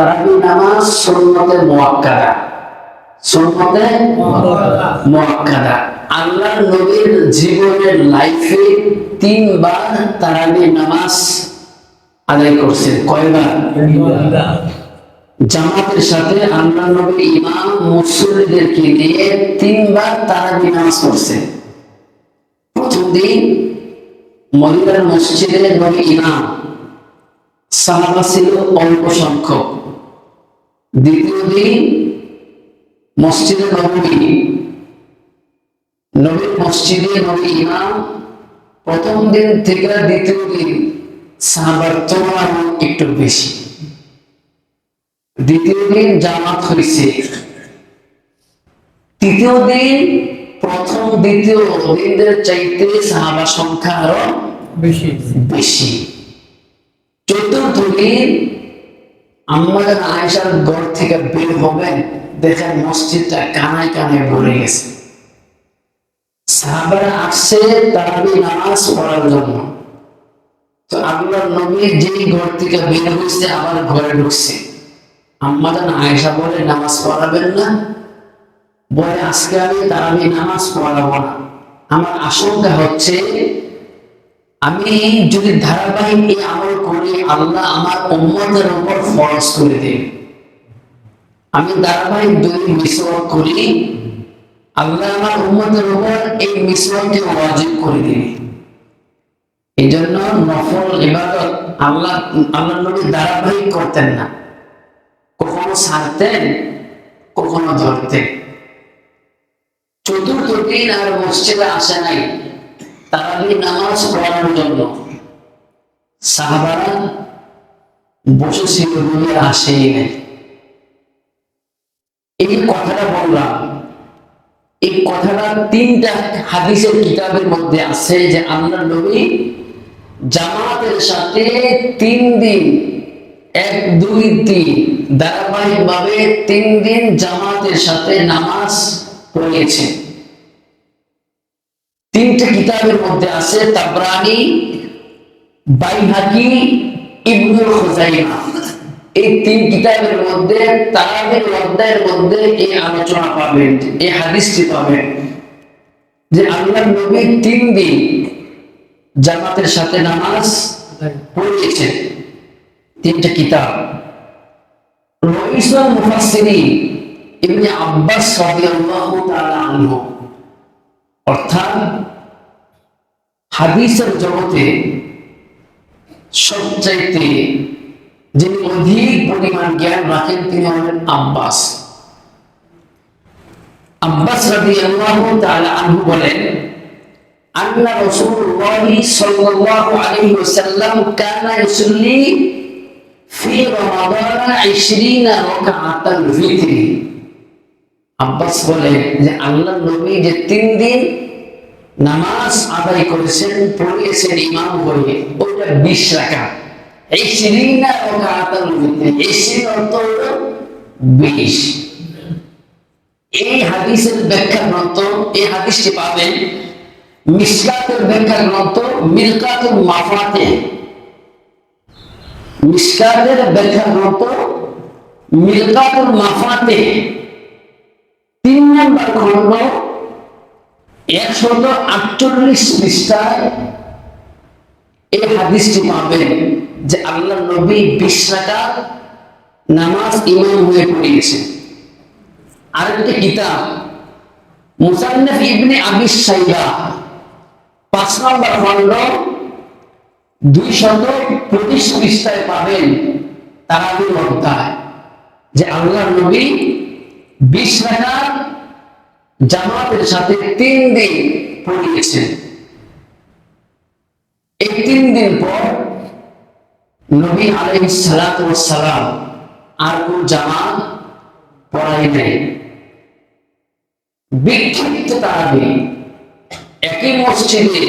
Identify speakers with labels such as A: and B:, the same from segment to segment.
A: তারাবি নামাজ আল্লাহ নবীর জীবনের লাইফে তিনবার তারাবি নামাজ আদায় করছেন কয়বার? জামাতের সাথে আল্লাহ নবী ইমাম মুসল্লিদেরকে নিয়ে তিনবার তারাবি নামাজ পড়ছেন প্রথম দিন মদিনার মসজিদে নবী ইমাম। সাহাবা ছিল অল্প সংখ্যক। দ্বিতীয় দিন মসজিদে নবী। নবীর মসজিদে নবী ইমাম। প্রথম দিন থেকে দ্বিতীয় দিন সাহাবার তুলনায় একটু বেশি। দ্বিতীয় দিন জামাত হয়েছে তৃতীয় দিন প্রথম দ্বিতীয় দিনের চাইতে সাহাবা সংখ্যা আরও
B: বেশি।
A: বেশি। চতুর্থ দিন আমাদের আয়েশার ঘর থেকে বের হবেন, দেখেন মসজিদটা কানায় কানায় ভরে গেছে। সাহাবারা আসছে তারাবি নামাজ পড়ার জন্য। তো আল্লাহর নবী যেই ঘর থেকে বের হয়েছে, আবার ঘরে ঢুকছে। আম্মাদান আয়েশা বলে, নামাজ পড়াবেন না। বলে, আজকে আমি তারাবি নামাজ পড়াবো না। আমার আশঙ্কা হচ্ছে আমি যদি ধারাবাহিক এই আমল করি, আল্লাহ আমার উম্মতের উপর ফরজ করে দেবে। আমি ধারাবাহিক যদি মিসওয়াক করি, আল্লাহ আমার উম্মতের উপর এই মিসওয়াককে ওয়াজিব করে দেবে। এই জন্য নফল ইবাদত আল্লাহ আল্লাহ নবী ধারাবাহিক করতেন না। কখনো ছাড়তেন, কখনো ধরতেন। চতুর্থ দিন আর মসজিদে আসে নাই। তারাবি নামাজ পড়ার জন্য সাহাবারা বসেছিল আসেই নাই। এই কথাটা বললাম, এই কথাটা তিনটা হাদিসের কিতাবের মধ্যে আছে যে আল্লাহ নবী জামাতের সাথে তিন দিন, এক, দুই, তিন ধারাবাহিক ভাবে তিন দিন জামাতের সাথে নামাজ পড়িয়েছেন তিনটা কিতাবের মধ্যে আছে তাবরানি, বাইহাকি ইবনুল খুজাইমা। এই তিন কিতাবের মধ্যে, তারাবির অধ্যায়ের মধ্যে এই আলোচনা পাবেন, এই হাদিসটি পাবেন যে আল্লাহ নবী তিন দিন জামাতের সাথে নামাজ পড়িয়েছেন তিনটা কিতাব। রইসুল মুফাসসিরিন ইবনে আব্বাস রাদিয়াল্লাহু তাআলা আনহু। অর্থাৎ হাদিসের জগতে সবচাইতে যিনি অধিক পরিমাণ জ্ঞান রাখেন তিনি হলেন আব্বাস। আব্বাস তাআলা আনহু বলেন, আন্না রাসূলুল্লাহ সাল্লাল্লাহু আলাইহি ওয়াসাল্লাম কানা ইউসাল্লি ফি রমাদান 20 রাকাতাল ফিতরি। আব্বাস বলে যে আল্লাহ নবী যে তিন দিন নামাজ আদায় করেছেন, পড়িয়েছেন, ইমাম হয়ে, ওইটা বিশ রাখা এই সিরিনা রাকাতাল ভিতরে এই সিরিন অর্থ বিশ। এই হাদিসের ব্যাখ্যা গ্রন্থ এই হাদিসটি পাবেন মিসকাতের ব্যাখ্যা গ্রন্থ মিলকাতুল মাফাতে মিসকাতের ব্যাখ্যা গ্রন্থ মিলকাতুল মাফাতে তিন নম্বর খণ্ড, একশত আটচল্লিশ পৃষ্ঠায় এই হাদিসটি পাবেন যে আল্লাহ নবী বিশ রাকাত নামাজ ইমাম হয়ে পড়িয়েছেন আরেকটি কিতাব, মুসান্নফ ইবনে আবি পাঁচ নম্বর খণ্ড দুই শত পঁচিশ পৃষ্ঠায় পাবেন তারাবির যে আল্লাহ নবী বিশ রাকাত জামাতের সাথে তিন দিন পড়িয়েছেন। এই তিন দিন পর নবী ওয়াস সালাম আর কোন জামাত পড়াই নাই। বিক্ষিপ্ত তারাবি, একই মসজিদে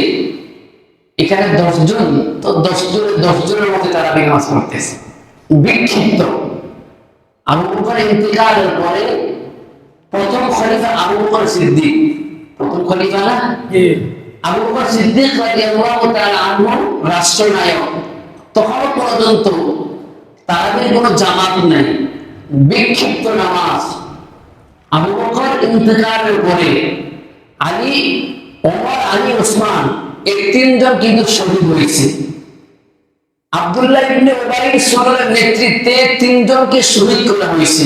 A: এখানে দশজন, তো দশ জনের দশ জনের মধ্যে তারাবি নামাজ পড়তেছে। বিক্ষিপ্ত। আবু বকর ইন্তেকালের পরে প্রথম খলিফা আবু বকর সিদ্দিক। প্রথম খলিফা না? আবু বকর সিদ্দিক রাদিয়াল্লাহু তাআলা আনহু রাষ্ট্রনায়ক। তখন পর্যন্ত তাদের কোনো জামাত নাই। বিক্ষিপ্ত নামাজ। আবু বকর ইন্তেকারের পরে আলী ওমর আলী ওসমান এই তিনজন কিন্তু শহীদ হয়েছে। আব্দুল্লাহ ইবনে উবাইর সরের নেতৃত্বে তিনজনকে শহীদ করা হয়েছে।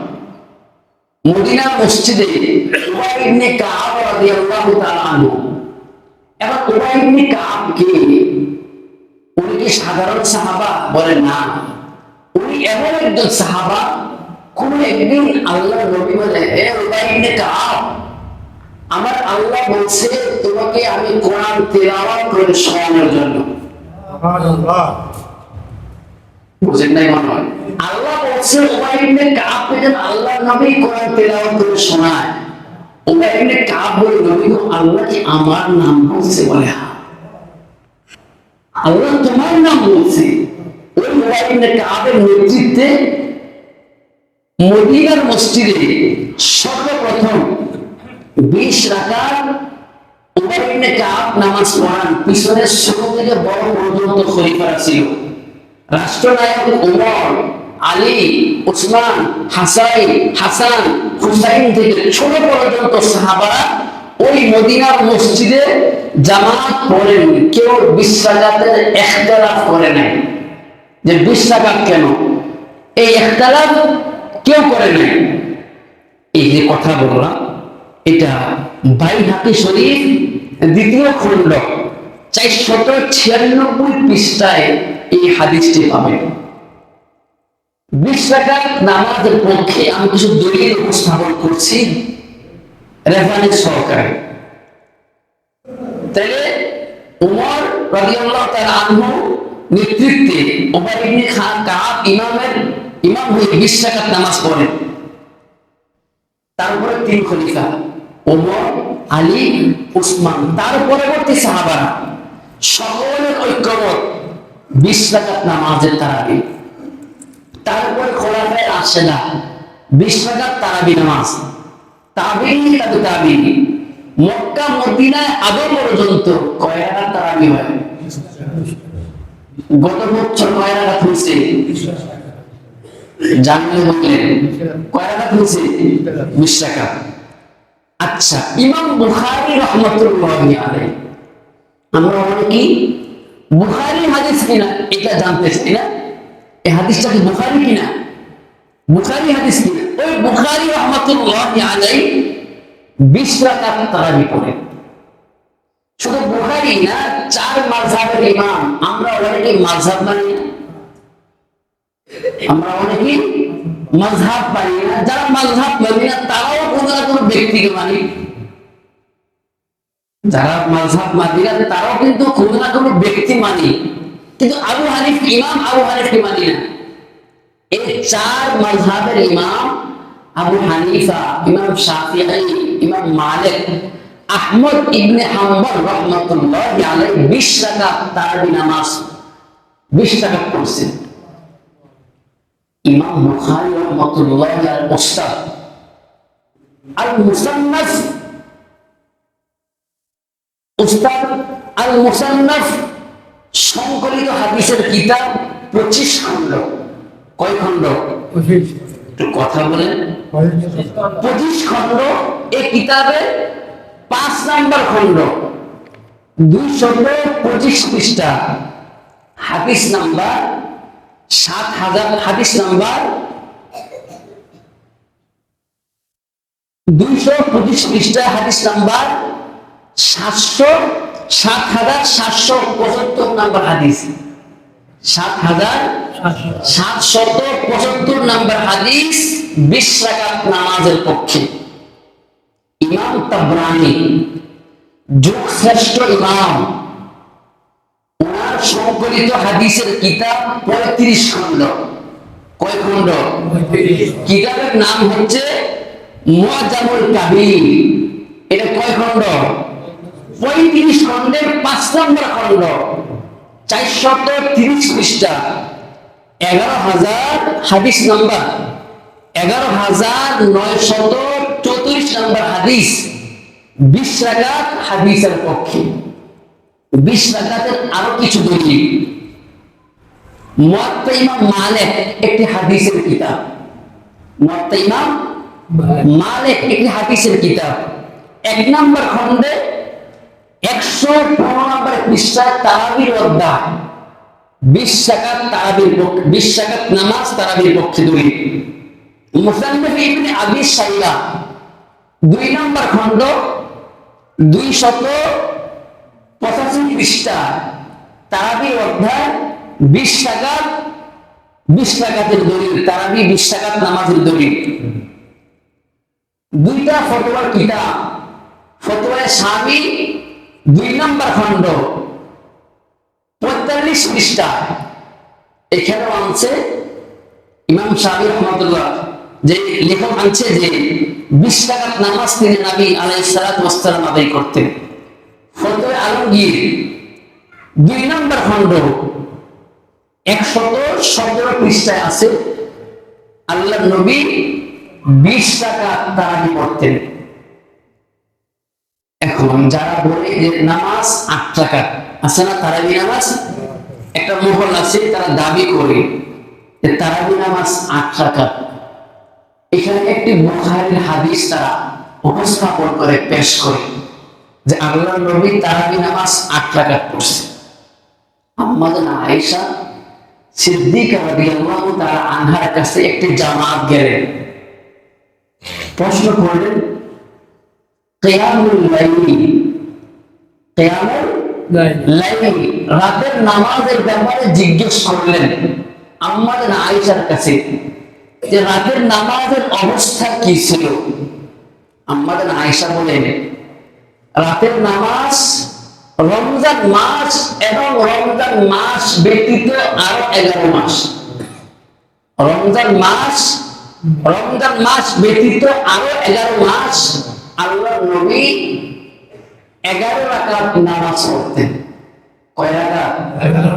A: মদিনা মসজিদে ইবনে কাব রাদিয়াল্লাহু তাআলা আনহু। এবার উবাই ইবনে কাব কে উনি কি সাধারণ সাহাবা? বলে না। উনি এমন একজন সাহাবা কোন একদিন আল্লাহ নবী বলে হে উবাই ইবনে কাব আমার আল্লাহ বলছে তোমাকে আমি কোরআন তেলাওয়াত করে শোনানোর জন্য।
B: সুবহানাল্লাহ।
A: বুঝেন নাই মনে হয়? আল্লাহ বলছে কাব আল্লাহ নবী কোরআন তেলাওয়াত করে শোনায়। কাব বলে, নবী আল্লাহ কি আমার নাম বলছে? বলে হ্যাঁ। আল্লাহ তোমার নাম বলছে। ওই কাবের নেতৃত্বে মদিনার মসজিদে সর্বপ্রথম বিশ রাকাত উবাই কাব নামাজ পড়ান। পিছনের ছোট থেকে বড় পর্যন্ত ছিল। রাষ্ট্রনায়ক ওমর আলী, উসমান, হাসাইন, হাসান, হুসাইন থেকে ছোট পর্যন্ত সাহাবারা ওই মদিনার মসজিদে জামাত পড়েন কেউ বিশ্বাগাতের একতলাফ করে নাই। যে বিশ্বাগাত কেন? এই একতলাফ কেউ করে নাই। এই যে কথা বললাম, এটা বাই হাতি শরীফ দ্বিতীয় খণ্ড, চারশত ছিয়ানব্বই পৃষ্ঠায় এই হাদিসটি পাবেন। বিশ রাকাত নামাজের পক্ষে আমি কিছু দলিল উপস্থাপন করছি রেফারেন্স সহকারে। তাহলে উমর রাদিয়াল্লাহু তাআলা আনহু নেতৃত্বে উমর ইবনে খান কাব ইমামের ইমাম হয়ে বিশ রাকাত নামাজ পড়েন। তারপরে তিন খলিফা ওমর আলী, উসমান, তার পরবর্তী সাহাবারা, সকলের ঐক্যমত বিশ রাকাত নামাজের তারাবি তারপরে খোলাফায় রাশেদা বিশ রাকাত তারাবি নামাজ। তাবে মক্কা, মদিনায় আদৌ পর্যন্ত তারাবি হয়? গত বছর রাকাত হয়েছে? জানলে বললেন কয় রাকাত হয়েছে? বিশ রাকাত। আচ্ছা ইমাম বুখারী রহমতুল্লাহি আলাইহি। আমরা অনেকেই বুখারী হাদিস কিনা এটা জানতে চাই না। হাদিসটা কি বুখারী কিনা বুখারী হাদিস কিনা ওই বুখারী রহমতুল্লাহি আলাইহি বিশ রাকাত তারাবি পড়ে শুধু বুখারী না, চার মাযহাবের ইমাম। আমরা অনেকে মাযহাব মানি আমরা অনেকেই মাযহাব মানি না। যারা মাযহাব মানি না, তারাও কোনো না কোনো ব্যক্তিকে মানি। যারা মাযহাব মানি না, তারাও কিন্তু কোনো না কোনো ব্যক্তি মানি। কিন্তু আবু হানিফ ইমাম, আবু হানিফকে মানি না এই চার মাযহাবের ইমাম আবু হানিফা, ইমাম শাফিঈ, ইমাম মালিক, আহমদ ইবনে হাম্বল রাহমাতুল্লাহি আলাইহি 20 রাকাত তারাবি নামাজ 20 রাকাত পড়ছেন ইমাম বুখারী রাহমাতুল্লাহি আলাইহি উস্তাদ। আল মুসান্নাফ উস্তাদ আল মুসান্নাফ সংকলিত হাদিসের কিতাব পঁচিশ খণ্ড। কয় খণ্ড? কথা বলেন।
B: পঁচিশ
A: খণ্ড এই কিতাবে পাঁচ নাম্বার খণ্ড। দুইশত পঁচিশ পৃষ্ঠা। হাদিস নাম্বার সাত হাজার, হাদিস নাম্বার দুইশো পঁচিশ পৃষ্ঠা, হাদিস নাম্বার সাতশো সাত হাজার সাতশো পঁচাত্তর নাম্বার হাদিস। সাত হাজার সাতশত পঁচাত্তর নাম্বার হাদিস বিশ রাকাত নামাজের পক্ষে। ইমাম তাবরানি যুগ শ্রেষ্ঠ ইমাম ওনার সংকলিত হাদিসের কিতাব পঁয়ত্রিশ খণ্ড। কয় খণ্ড? কিতাবের নাম হচ্ছে মুআজ্জামুল কাবির। এটা কয় খণ্ড? পঁয়ত্রিশ খণ্ডের পাঁচ নম্বর খণ্ড। চারশত তিরিশ পৃষ্ঠা। এগারো হাজার হাদিস নাম্বার। এগারো হাজার নয়শত চৌত্রিশ নম্বর হাদিস। বিশ রাকাত হাদিসের পক্ষে। বিশ রাকাতের আরও কিছু দলিল। মুয়াত্তা ইমাম মালিক একটি হাদিসের কিতাব। মুয়াত্তা ইমাম মালিক একটি হাদিসের কিতাব। এক নম্বর খণ্ডে একশো পনেরো নম্বর পৃষ্ঠায় তারাবির অধ্যায় বিশ টাকার তারাবির বিশ টাকার নামাজ তারাবির পক্ষে দুই। মুসান্নফ ইবনে আবি দুই নম্বর খণ্ড দুই শত পঁচাশি পৃষ্ঠা, তারাবির অধ্যায় বিশ টাকার বিশ টাকাতের দলিল, তারাবি বিশ নামাজের দলিল। দুইটা ফটোয়ার কিতাব ফটোয়ার স্বামী দুই নম্বর খণ্ড। পঁয়তাল্লিশ পৃষ্ঠা। এখানেও আনছে ইমাম সাহেব রহমতুল্লাহ। যে লেখক আনছে যে বিশ টাকার নামাজ তিনি নাবি আলাই সালাত ওয়াসালাম আদায় করতেন। ফতোয় আলমগীর দুই নম্বর খণ্ড। একশত সতেরো পৃষ্ঠায় আছে আল্লাহ নবী বিশ টাকা তারাবি করতেন এখন যারা বলে যে নামাজ আট টাকা আছে না তারাবি নামাজ? একটা মহল আছে, তারা দাবি করে নামাজ আট টাকা এখানে একটি হাদিস তারা উপস্থাপন করে, পেশ করে যে আল্লাহ নবী তারাবি নামাজ আট টাকা পড়ছে। আমাদের আয়েশা, সিদ্দিকা আনহার কাছে একটি জামাত গেলেন। প্রশ্ন করলেন কিয়ামুল লাইলি কিয়ামুল লাইলি রাতের নামাজের ব্যাপারে জিজ্ঞেস করলেন আমাদের আয়েশার কাছে যে রাতের নামাজের অবস্থা কি ছিল? আমাদের আয়েশা বলেন রাতের নামাজ রমজান মাস এবং রমজান মাস ব্যতীত আরও এগারো মাস। রমজান মাস রমজান মাস ব্যতীত আরও এগারো মাস আল্লাহ নবী এগারো রাকাত নামাজ পড়তেন। এগারো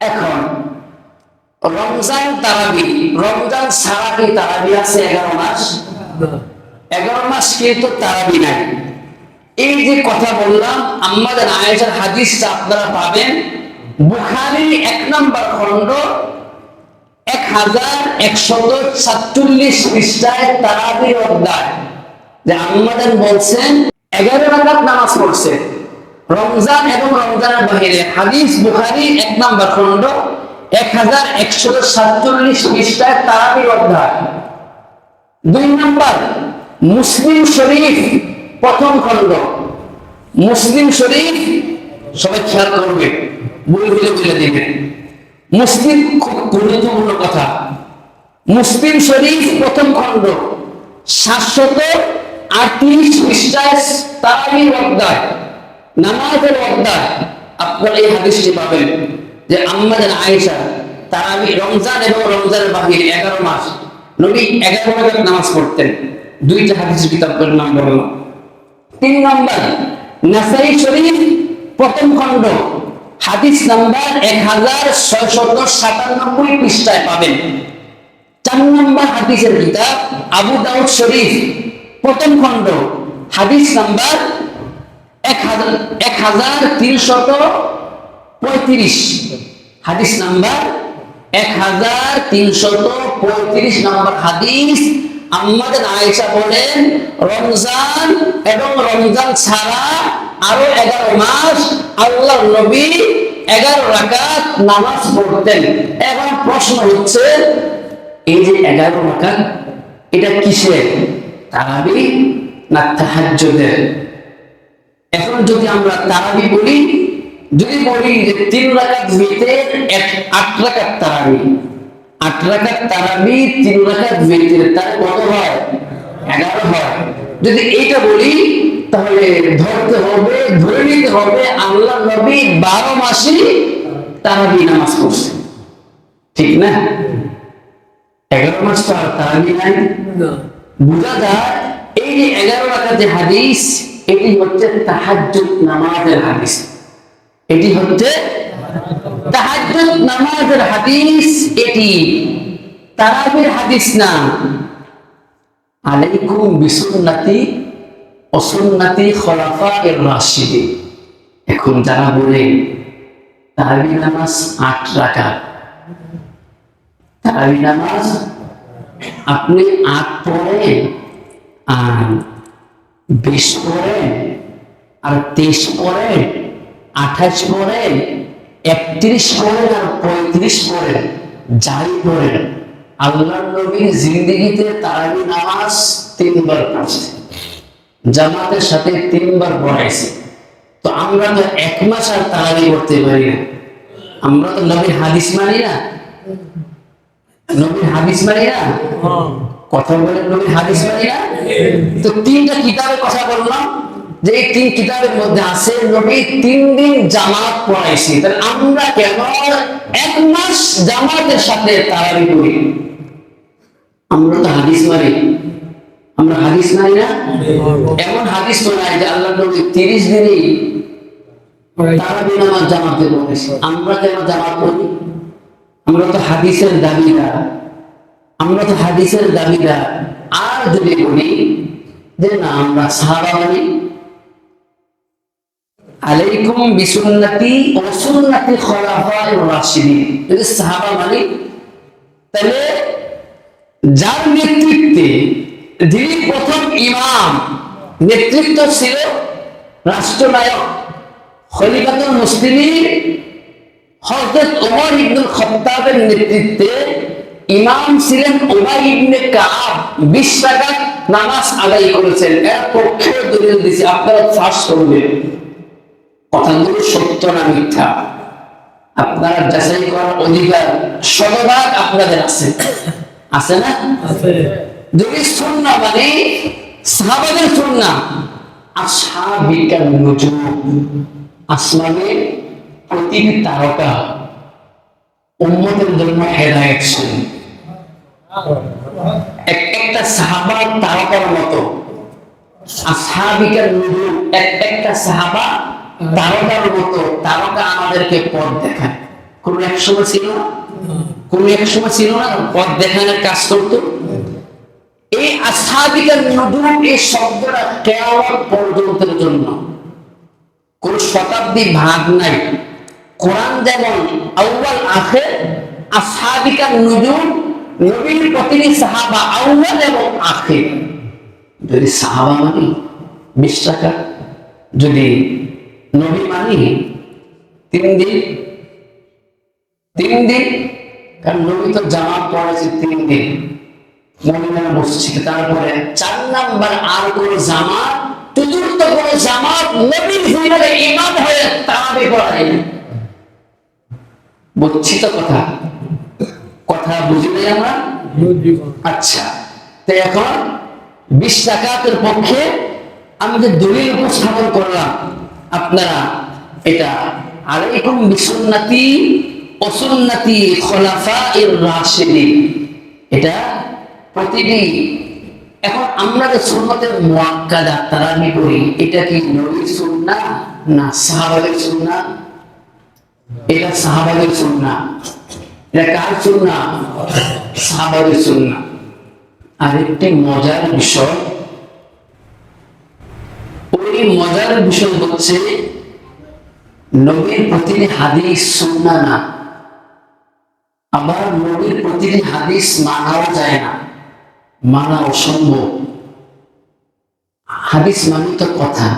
A: এখন, রমজান তারাবি, রমজান কি তারাবি আছে এগারো মাস? এগারো মাস কিন্তু তারাবি নাই। এই যে কথা বললাম আমাদের আয়েশার হাদিসটা আপনারা পাবেন। বুখারি এক নম্বর খণ্ড, এক হাজার একশত সাতচল্লিশ পৃষ্ঠায় তারাবির অধ্যায় যে বলছেন, এগারো রাকাত নামাজ পড়ছে। রমজান এবং রমজানের বাহিরে হাদিস বুখারি এক নম্বর খণ্ড, এক হাজার একশত সাতচল্লিশ পৃষ্ঠায় তারাবির অধ্যায় দুই নম্বর, মুসলিম শরীফ প্রথম খণ্ড। মুসলিম শরীফ, সবাই খেয়াল করবে। বই বলে বলে দিবেন মুসলিম খুব গুরুত্বপূর্ণ কথা। মুসলিম শরীফ প্রথম খণ্ড, সাতশত আটত্রিশ পৃষ্ঠায় তারাবির অধ্যায় নামাজের অধ্যায় আপনারা এই হাদিসটি পাবেন যে আমাদের আয়েশা তারাবি রমজান এবং রমজানের বাহিরে এগারো মাস, নবী এগারো রাকাত নামাজ পড়তেন। দুইটা হাদিস কিতাবের নাম বললাম। তিন নম্বর, নাসাই শরীফ প্রথম খণ্ড হাদিস নাম্বার এক হাজার ছয়শত সাতানব্বই পৃষ্ঠায় পাবেন। চার নম্বর হাদিসের কিতাব আবু দাউদ শরীফ, প্রথম খণ্ড, হাদিস নাম্বার এক হাজার এক হাজার তিনশত পঁয়ত্রিশ। হাদিস নাম্বার এক হাজার তিনশত পঁয়ত্রিশ নম্বর হাদিস। আমাদের আয়েশা বলেন, রমজান এবং রমজান ছাড়া আরও এগারো মাস আল্লাহ নবী এগারো রাকাত নামাজ পড়তেন। এখন প্রশ্ন হচ্ছে, এই যে এগারো রাকাত, এটা কিসের? তারাবি না তাহাজ্জুদের? এখন যদি আমরা তারাবি বলি, যদি বলি যে তিন রাকাত ভিতরে এক, আট রাকাত তারাবি। আট রাকাত তারাবি, তিন রাকাত ভিতরে তার কত হয়? এগারো হয়। যদি এইটা বলি তাহলে ধরতে হবে ধরে নিতে হবে আল্লাহ নবী বারো মাসে তারাবি নামাজ পড়ছেন ঠিক না? এগারো মাস তো আর তারাবি নাই। বোঝা যায় এই যে এগারো রাখাতে হাদিস এটি হচ্ছে তাহাজ্জুদ নামাজের হাদিস। এটি হচ্ছে তাহাজ্জুদ নামাজের হাদিস এটি তারাবির হাদিস না। আলাইকুম বিসুন্নতি অসুন্নতি খলাফা এর রাশিদে। এখন যারা বলে, তারাবি নামাজ আট রাখা তারাবি নামাজ আপনি আট পড়েন আর বিশ পড়েন আর তেইশ পড়েন আঠাশ পড়েন একত্রিশ পড়েন আর পঁয়ত্রিশ পড়েন যাই পড়েন। আল্লাহ নবীর জিন্দিগিতে তারাবি নামাজ তিনবার পড়ছে। জামাতের সাথে তিনবার পড়াইছে। তো আমরা তো এক মাস আর তারাবি করতে পারি না। আমরা তো নবীর হাদিস মানি না। নবীর হাদিস মানি না? কথা বলে নবীর হাদিস মানি না? তো তিনটা কিতাবের কথা বললাম। যে এই তিন কিতাবের মধ্যে আছে, নবী তিন দিন জামাত পড়াইছি। তাহলে আমরা কেন এক মাস জামাতের সাথে তারাবি করি? আমরা তো হাদিস মানি। আমরা হাদিস মানি না? এমন হাদিস তো নাই যে আল্লাহ নবী তিরিশ দিনই তারাবি নামাজ জামাতে পড়েছি আমরা কেন জামাত পড়ি আমরা তো হাদিসের দাবিদার। আমরা তো হাদিসের দাবিদার। আর যদি বলি যে না আমরা সাহাবা মানি। আলাইকুম বিসুন্নতি ও সুন্নতি খলাফায়ে রাশিদিন। যদি সাহাবা মানি তাহলে যার নেতৃত্বে যিনি প্রথম ইমাম, নেতৃত্ব ছিল রাষ্ট্রনায়ক খলিফাতুল মুসলিমিন, হযরত ওমর ইবনুল খাত্তাবের নেতৃত্বে ইমাম ছিলেন উমাই ইবনে কাব। 20 রাকাত নামাজ আদায় করেছেন। এর পক্ষে দলিল দিছি আপনারা ফাঁস করবেন। কথাগুলো সত্য না মিথ্যা? আপনারা যাচাই করার অধিকার শতভাগ আপনাদের আছে। আছে না? যদি সুন্না মানে সাহাবাদের সুন্না আসহাবিকার নুজুম আসমানের প্রতিটি তারকা উম্মতের জন্য হেদায়েত ছিল। এক একটা সাহাবার তারকার মতো আসহাবিকার নুজুম এক একটা সাহাবা তারকার মতো, তারকা আমাদেরকে পথ দেখায়। কোন এক সময় ছিল না? কোন এক সময় ছিল না? পথ দেখানোর কাজ করতো? এই আসহাবিকার নুজুম এই শব্দটা কেয়ামত পর্যন্তের জন্য। কোন শতাব্দী ভাগ নাই। কোরআন যেমন নুজুম নবীর প্রতিটি সাহাবা আখের। যদি সাহাবা মানি, বিশ টাকা। যদি নবী মানি, তিন দিন। তিন দিন। কারণ নবী তো জামাত পড়েছে তিন দিন। মমিনারা মসজিদ তারপরে চার নাম্বার আর কোন জামাত চতুর্থ কোন জামাত নবীর জীবনে ইমাম হয়ে তারাবি পড়ায়। বুঝছি তো কথা। কথা বুঝি নাই আমরা? আচ্ছা তো এখন বিশ টাকাতের পক্ষে আমি যে দলিল উপস্থাপন করলাম আপনারা এটা আলাইকুম বিসুন্নতি অসুন্নতি খলাফা এর রাশিদিন। এটা প্রতিটি এখন আমরা যে সুন্নতের করি, এটা কি নবীর সুন্নাহ না সাহাবাদের সুন্নাহ এটা সাহাবাদের সুন্নাহ এটা কার সুন্নাহ সাহাবাদের সুন্নাহ আরেকটি মজার বিষয়, ওই মজার বিষয় হচ্ছে নবীর প্রতিটি হাদিস সুন্না না। আবার নবীর প্রতিটি হাদিস মানাও যায় না। মানা অসম্ভব। হাদিস মানে তো কথা।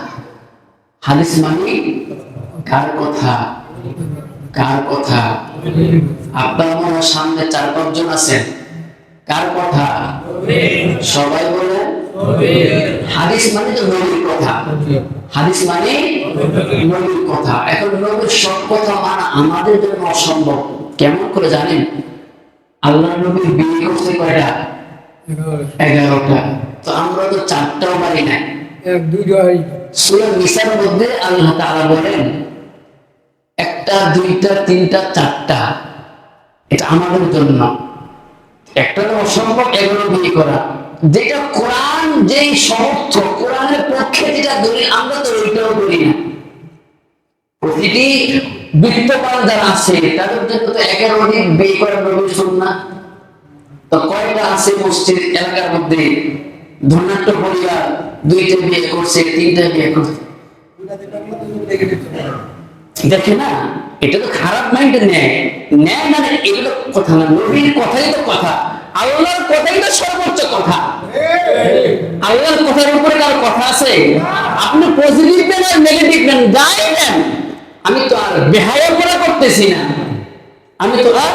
A: হাদিস মানে কার কথা? কার কথা? আপনার আমার সামনে চার পাঁচজন আছেন। কার কথা? সবাই বলে হাদিস মানে তো নবীর কথা। হাদিস মানে নবীর কথা। এখন নবীর সব কথা মানা আমাদের জন্য অসম্ভব। কেমন করে জানেন? আল্লাহ নবীর বিয়ে করতে কয়টা? এগারোটা। তো আমরা তো চারটাও পারি না
B: এক দুইটা হারি
A: সুরা নিসার মধ্যে আল্লাহ তাআলা বলেন একটা দুইটা তিনটা চারটা। এটা আমাদের জন্য। একটা অসম্ভব এগুলো বিয়ে করা। যেটা কোরআন যেই সমর্থ কোরআনের পক্ষে যেটা ধরি আমরা তো ওইটাও করি না। প্রতিটি বিত্তবান যারা আছে তাদের জন্য তো একের অধিক বিয়ে করার নবীর না তো কয়টা আছে মসজিদ এলাকার মধ্যে? ধনাট্য পরিবার, দুইটা বিয়ে করছে, তিনটা বিয়ে করছে। দেখে না, এটা তো খারাপ মাইন্ডে নেয় নেয় মানে এগুলো কথা না, নবীর কথাই তো কথা। আল্লাহর কথাই তো সর্বোচ্চ কথা। আল্লাহর কথার উপরে কার কথা আছে? আপনি পজিটিভ নেন আর নেগেটিভ নেন যাই নেন। আমি তো আর বেহায়া করতেছি না। আমি তো আর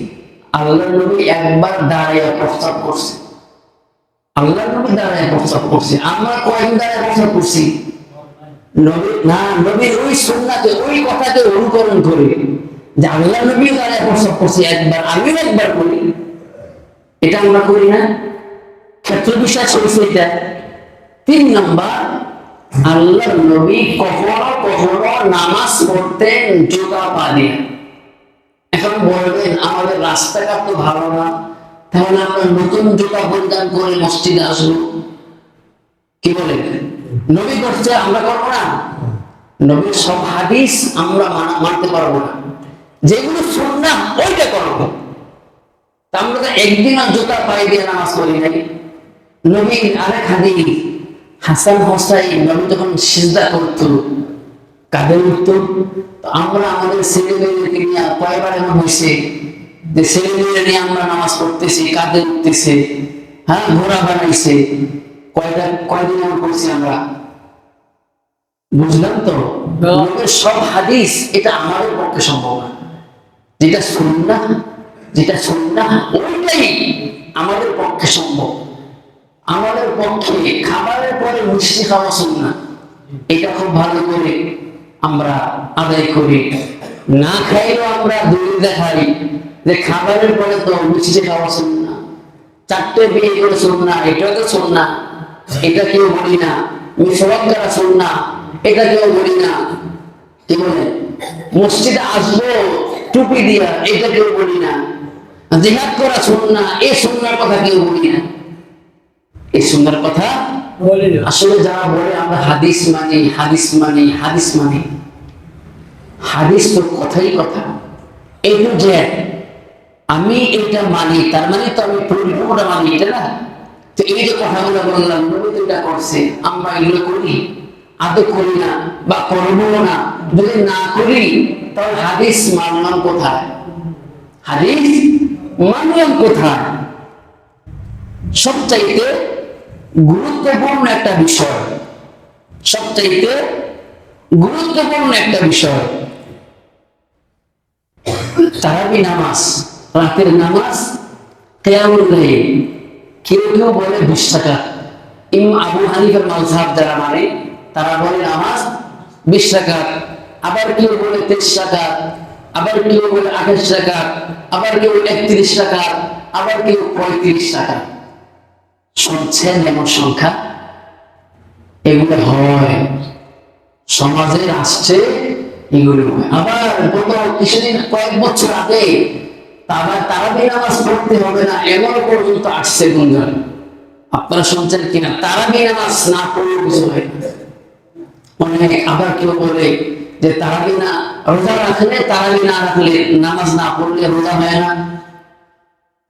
A: আল্লাহ নবী একবার দাঁড়িয়ে প্রস্তাব করছে। আল্লাহ নবী দাঁড়ায় প্রস্তাব করছে। আমরা কয়েকদিন দাঁড়ায় প্রস্তাব করছি? নবী, না নবীর ওই সুন্নাতে, ওই কথাকে অনুকরণ করে যে আল্লাহ নবী দাঁড়ায় প্রস্তাব করছে, একবার, আমিও একবার করি। এটা আমরা করি না। ক্ষেত্র বিশ্বাস হয়েছে এটা। তিন নম্বর আল্লাহ নবী কখনো কখনো নামাজ পড়তেন জোগা পা দিয়ে এখন বলবেন আমাদের রাস্তাঘাট তো ভালো না, তাহলে আমরা নতুন জুতা পরিধান করে মসজিদে আসব। কি বলেন নবী করছে আমরা করব না? নবীর সব হাদিস আমরা মানা- মানতে পারব না। যেগুলো শুনলাম ওইটা করব। আমরা তো একদিন জুতা পায়ে দিয়ে নামাজ পড়ি নাই। নবীর আরেক হাদিস, হাসান হোসাইন, নবী যখন সিজদা করতো উঠতো তো আমরা আমাদের ছেলে মেয়েদেরকে নিয়ে কয়বার এমন হয়েছে যে ছেলে মেয়েরা নিয়ে আমরা নামাজ পড়তেছি কাঁধে উঠতেছে হ্যাঁ ঘোড়া বানাইছে। কয়টা কয়দিন এমন করছি আমরা? বুঝলাম তো? সব হাদিস এটা আমাদের পক্ষে সম্ভব না। যেটা শুননা যেটা শুননা ওইটাই আমাদের পক্ষে সম্ভব। আমাদের পক্ষে খাবারের পরে মিষ্টি খাওয়া শুননা এটা খুব ভালো করে আমরা আদায় করি। না খাইলেও আমরা দূরে দেখাই যে খাবারের পরে তো মিষ্টি খাওয়া শুননা চারটে বিয়ে করে শুননা এটাও তো শুননা এটা কেউ বলি না মিসবাক করা শুননা এটা কেউ বলি না। কি বলে? মসজিদে আসব, টুপি দিয়া, এটা কেউ বলি না। জিহাদ করা শুননা এ শুননার কথা কেউ বলি না। এই সুন্দর কথা
B: না
A: আসলে যারা বলে আমরা হাদিস মানি হাদিস মানি হাদিস মানি, হাদিস তো কথাই কথা। এই যে আমি এটা মানি, তার মানে তো আমি পরিপূর্ণটা মানি, এটা না? তো এই যে কথাগুলো বললাম, নবী এটা করছে, আমরা এগুলো করি। আদৌ করি না বা করব না, যদি না করি, তাহলে হাদিস মানলাম কোথায়? হাদিস মানলাম কোথায়? সবচাইতে গুরুত্বপূর্ণ একটা বিষয়। সবচাইতে গুরুত্বপূর্ণ একটা বিষয়। তারাবি নামাজ, রাতের নামাজ, কেয়ামুল লাইল। কেউ কেউ বলে বিশ টাকা ইম আবু হানিফার মালসাব যারা মানে তারা বলে নামাজ বিশ টাকা আবার কেউ বলে তেইশ টাকা আবার কেউ বলে আঠাশ টাকা আবার কেউ একত্রিশ টাকা আবার কেউ পঁয়ত্রিশ টাকা শুনছেন এমন সংখ্যা? এগুলো হয়। সমাজে আসছে এগুলো। আবার গত কিছুদিন, কয়েক বছর আগে আবার তারাবি নামাজ পড়তে হবে না এমন পর্যন্ত আসছে গুঞ্জন। আপনারা শুনছেন কিনা? তারাবি নামাজ না পড়লে কিছু হয় না। আবার কেউ বলে যে তারাবি না, রোজা রাখলে তারাবি না রাখলে নামাজ না পড়লে রোজা হয় না।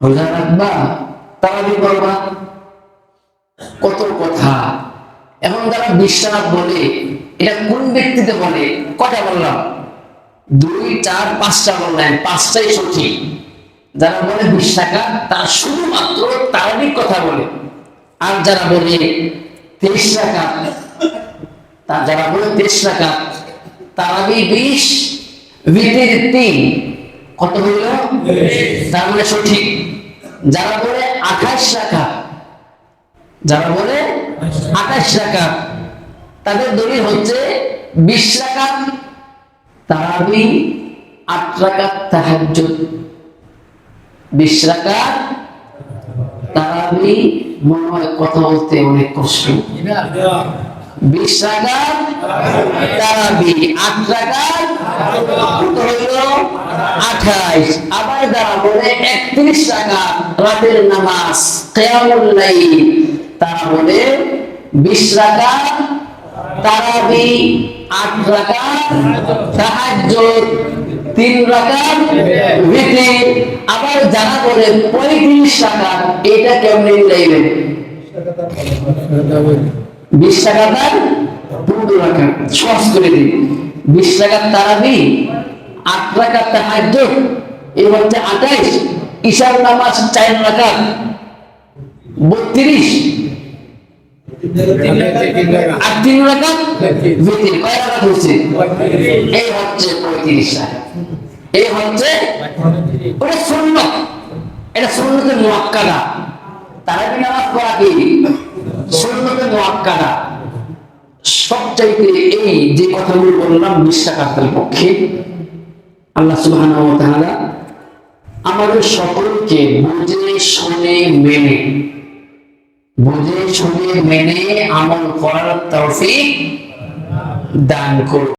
A: রোজা রাখবা, তারাবি করবা। কত কথা। এখন যারা বিশ্বাস বলে এটা কোন ব্যক্তিতে বলে? কটা বললাম? দুই চার পাঁচটা বললেন পাঁচটাই সঠিক। যারা বলে বিশ টাকা তারা শুধুমাত্র তারাবির কথা বলে। আর যারা বলে তেইশ রাকাত তা যারা বলে তেইশ রাকাত তারাবি বিশ ভিতির তিন। কত হইল? তার মানে সঠিক। যারা বলে আঠাশ রাকাত যারা বলে আঠাশ রাকাত, তাদের দলিল হচ্ছে বিশ রাকাত তারাবি আট রাকাত বিশ রাকাত তারাবি মনে হয় কথা বলতে অনেক কষ্ট। বিশ আট আঠাইশ। আবার বলে একত্রিশ রাকাত, রাতের নামাজ, কেয়ামুল লাইল তারা বলে বিশ রাকাত, তারাবি আট রাকাত, তাহাজ্জুদ তিন ভিতর আবার যারা বলে পঁয়ত্রিশ রাকাত, এটা কেমনে মিলাইবেন বিশ টাকা তার পনেরো টাকা সহজ করে দিন বিশ টাকার তারাবি, আট টাকার এই হচ্ছে আঠাইশ, ঈশার নামাজ চার টাকা বত্রিশ আর তিন টাকা হচ্ছে এই হচ্ছে পঁয়ত্রিশ এই হচ্ছে ওটা শূন্য এটা শূন্যতে মোয়াক্কাদা নামাজ পড়া কি শূন্যতে মোয়াক্কাদা সবচাইতে এই যে কথাগুলো বললাম বিশ্বাকাতের পক্ষে আল্লাহ সুবহানাহু ওয়া আমাদের সকলকে বুঝে শুনে মেনে বুঝে শুনে মেনে আমল করার তৌফিক দান করুন।